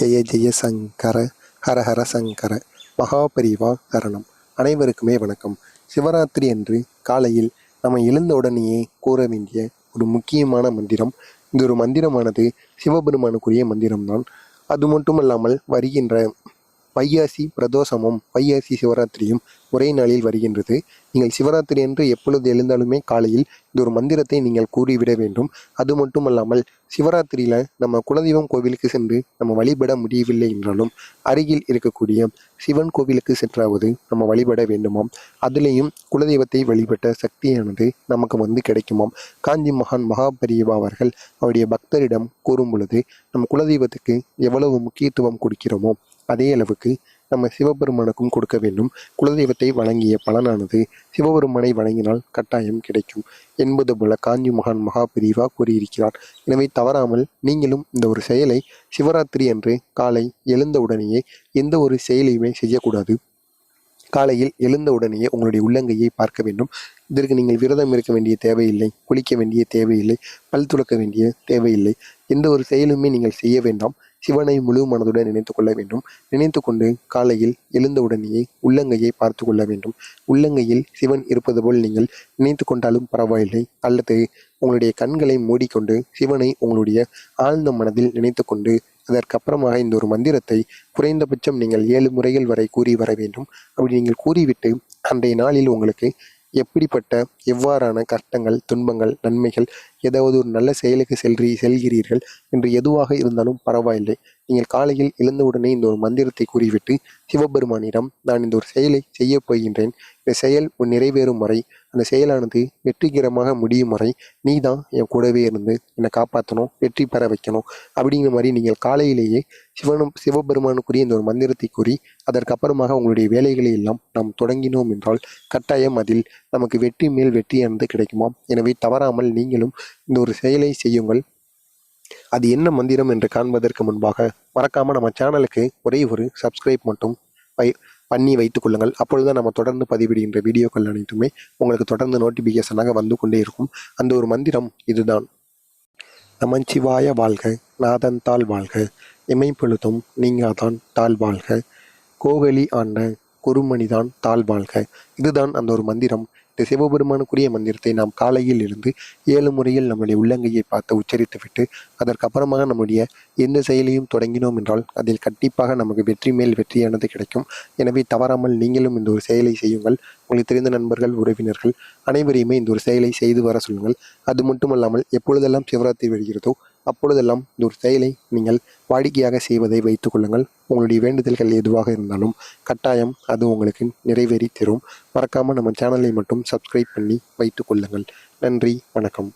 ஜெய ஜெய சங்கர ஹர ஹர சங்கர மகாபரிவா கரணம் அனைவருக்குமே வணக்கம். சிவராத்திரி அன்று காலையில் நம்ம எழுந்த உடனேயே கூற வேண்டிய ஒரு முக்கியமான மந்திரம். இந்த ஒரு மந்திரமானது சிவபெருமானுக்குரிய மந்திரம்தான். அது மட்டுமல்லாமல் வருகின்ற வையாசி பிரதோஷமும் வையாசி சிவராத்திரியும் ஒரே நாளில் வருகின்றது. நீங்கள் சிவராத்திரி என்று எப்பொழுது எழுந்தாலுமே காலையில் இந்த ஒரு மந்திரத்தை நீங்கள் கூறிவிட வேண்டும். அது மட்டுமல்லாமல் சிவராத்திரியில் நம்ம குலதெய்வம் கோவிலுக்கு சென்று நம்ம வழிபட முடியவில்லை என்றாலும் அருகில் இருக்கக்கூடிய சிவன் கோவிலுக்கு சென்றாவது நம்ம வழிபட வேண்டுமாம். அதுலேயும் குலதெய்வத்தை வழிபட்ட சக்தியானது நமக்கு வந்து கிடைக்குமாம். காஞ்சி மகான் மகாபரிவா அவர்கள் அவருடைய பக்தரிடம் கூறும் பொழுது நம் குலதெய்வத்துக்கு எவ்வளவு முக்கியத்துவம் கொடுக்கிறோமோ அதே அளவுக்கு நம்ம சிவபெருமானுக்கும் கொடுக்க வேண்டும். குலதெய்வத்தை வழங்கிய பலனானது சிவபெருமானை வழங்கினால் கட்டாயம் கிடைக்கும் என்பது போல காஞ்சி மகான் மகாபிரிவா கூறியிருக்கிறார். எனவே தவறாமல் நீங்களும் இந்த ஒரு செயலை சிவராத்திரி அன்று காலை எழுந்தவுடனேயே எந்த ஒரு செயலையுமே செய்யக்கூடாது. காலையில் எழுந்தவுடனேயே உங்களுடைய உள்ளங்கையை பார்க்க வேண்டும். இதற்கு நீங்கள் விரதம் இருக்க வேண்டிய தேவையில்லை குளிக்க வேண்டிய தேவையில்லை பல் துலக்க வேண்டிய தேவையில்லை. எந்த ஒரு செயலுமே நீங்கள் செய்ய வேண்டாம். சிவனை முழு மனதுடன் நினைத்து கொள்ள வேண்டும். நினைத்து கொண்டு காலையில் எழுந்தவுடனேயே உள்ளங்கையை பார்த்து கொள்ள வேண்டும். உள்ளங்கையில் சிவன் இருப்பது போல் நீங்கள் நினைத்து கொண்டாலும் பரவாயில்லை. அல்லது உங்களுடைய கண்களை மூடிக்கொண்டு சிவனை உங்களுடைய ஆழ்ந்த மனதில் நினைத்து கொண்டு அதற்கப்புறமாக இந்த ஒரு மந்திரத்தை குறைந்தபட்சம் நீங்கள் ஏழு முறைகள் வரை கூறி வர வேண்டும். அப்படி நீங்கள் கூறிவிட்டு அன்றைய நாளில் உங்களுக்கு எப்படிப்பட்ட எவ்வாறான கஷ்டங்கள் துன்பங்கள் நன்மைகள் ஏதாவது ஒரு நல்ல செயலுக்கு செல்றி செல்கிறீர்கள் என்று எதுவாக இருந்தாலும் பரவாயில்லை. நீங்கள் காலையில் எழுந்தவுடனே இந்த ஒரு மந்திரத்தை கூறிவிட்டு சிவபெருமானிடம் நான் இந்த ஒரு செயலை செய்யப் போகின்றேன். இந்த செயல் நிறைவேறும் வரை அந்த செயலானது வெற்றிகரமாக முடியும் வரை நீ தான் என் கூடவே இருந்து என்னை காப்பாற்றணும் வெற்றி பெற வைக்கணும். அப்படிங்கிற மாதிரி நீங்கள் காலையிலேயே சிவனும் சிவபெருமானுக்குரிய இந்த ஒரு மந்திரத்தை கூறி அதற்கப்புறமாக உங்களுடைய வேலைகளை எல்லாம் நாம் தொடங்கினோம் என்றால் கட்டாயம் அதில் நமக்கு வெற்றி மேல் வெற்றியானது கிடைக்குமா எனவே தவறாமல் நீங்களும் இந்த ஒரு செயலை செய்யுங்கள். அது என்ன மந்திரம் என்று காண்பதற்கு முன்பாக மறக்காமல் நம்ம சேனலுக்கு ஒரே ஒரு சப்ஸ்கிரைப் மட்டும் பை பண்ணி வைத்துக் கொள்ளுங்கள். அப்பொழுது நம்ம தொடர்ந்து பதிவிடுகின்ற வீடியோக்கள் அனைத்துமே உங்களுக்கு தொடர்ந்து நோட்டிபிகேஷனாக வந்து கொண்டே இருக்கும். அந்த ஒரு மந்திரம் இதுதான். நமஞ்சிவாய வாழ்க நாதன் தாள் வாழ்க இமைப்பொழுதும் நீங்காதான் தாழ் வாழ்க. கோகலி ஆண்ட குறுமணிதான் தாழ் வாழ்க. இதுதான் அந்த ஒரு மந்திரம். இந்த சிவபெருமானுக்குரிய மந்திரத்தை நாம் காலையில் இருந்து ஏழு முறையில் நம்முடைய உள்ளங்கையை பார்த்து உச்சரித்துவிட்டு அதற்கப்புறமாக நம்முடைய எந்த செயலையும் தொடங்கினோம் என்றால் அதில் கண்டிப்பாக நமக்கு வெற்றி மேல் வெற்றியானது கிடைக்கும். எனவே தவறாமல் நீங்களும் இந்த ஒரு செயலை செய்யுங்கள். உங்களுக்கு தெரிந்த நண்பர்கள் உறவினர்கள் அனைவரையுமே இந்த ஒரு செயலை செய்து வர சொல்லுங்கள். அது மட்டுமல்லாமல் எப்பொழுதெல்லாம் சிவராத்திரி வருகிறதோ அப்பொழுதெல்லாம் இந்த ஒரு செயலை நீங்கள் வாடிக்கையாக செய்வதை வைத்துக் கொள்ளுங்கள். உங்களுடைய வேண்டுதல்கள் எதுவாக இருந்தாலும் கட்டாயம் அது உங்களுக்கு நிறைவேறி தரும். மறக்காமல் நம்ம சேனலை மட்டும் சப்ஸ்கிரைப் பண்ணி வைத்துக் கொள்ளுங்கள். நன்றி வணக்கம்.